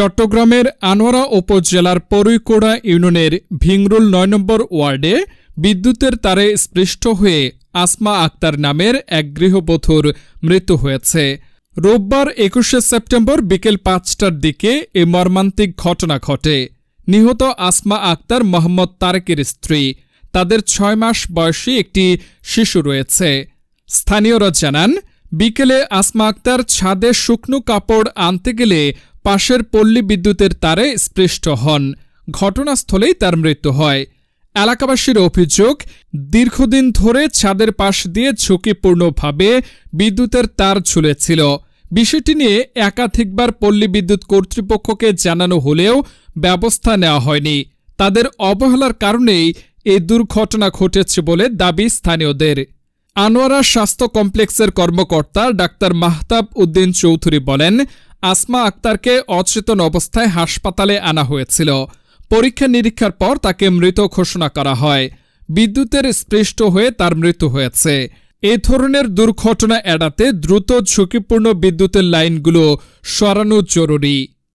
চট্টগ্রামের আনোয়ারা উপজেলার পরুইকোড়া ইউনিয়নের ভিংরুল নয় নম্বর ওয়ার্ডে বিদ্যুতের তারে স্পৃষ্ট হয়ে আসমা আক্তার নামের এক গৃহবধূর মৃত্যু হয়েছে। রোববার একুশে সেপ্টেম্বর বিকেল পাঁচটার দিকে এ মর্মান্তিক ঘটনা ঘটে। নিহত আসমা আক্তার মোহাম্মদ তারেকের স্ত্রী। তাদের ছয় মাস বয়সী একটি শিশু রয়েছে। স্থানীয়রা জানান, বিকেলে আসমা আক্তার ছাদে শুকনো কাপড় আনতে গেলে পাশের পল্লী বিদ্যুতের তারে স্পৃষ্ট হন। ঘটনাস্থলেই তার মৃত্যু হয়। এলাকাবাসীর অভিযোগ, দীর্ঘদিন ধরে ছাদের পাশ দিয়ে ঝুঁকিপূর্ণভাবে বিদ্যুতের তার ঝুলেছিল। বিষয়টি নিয়ে একাধিকবার পল্লী বিদ্যুৎ কর্তৃপক্ষকে জানানো হলেও ব্যবস্থা নেওয়া হয়নি। তাদের অবহেলার কারণেই এই দুর্ঘটনা ঘটেছে বলে দাবি স্থানীয়দের। আনোয়ারা স্বাস্থ্য কমপ্লেক্সের কর্মকর্তা ডাক্তার মাহতাব উদ্দিন চৌধুরী বলেন আসমা আক্তারকে অচেতন অবস্থায় হাসপাতালে আনা হয়েছিল। পরীক্ষা নিরীক্ষার পর তাকে মৃত ঘোষণা করা হয়। বিদ্যুতের স্পৃষ্ট হয়ে তার মৃত্যু হয়েছে। এ ধরনের দুর্ঘটনা এড়াতে দ্রুত ঝুঁকিপূর্ণ বিদ্যুতের লাইনগুলো সরানো জরুরি।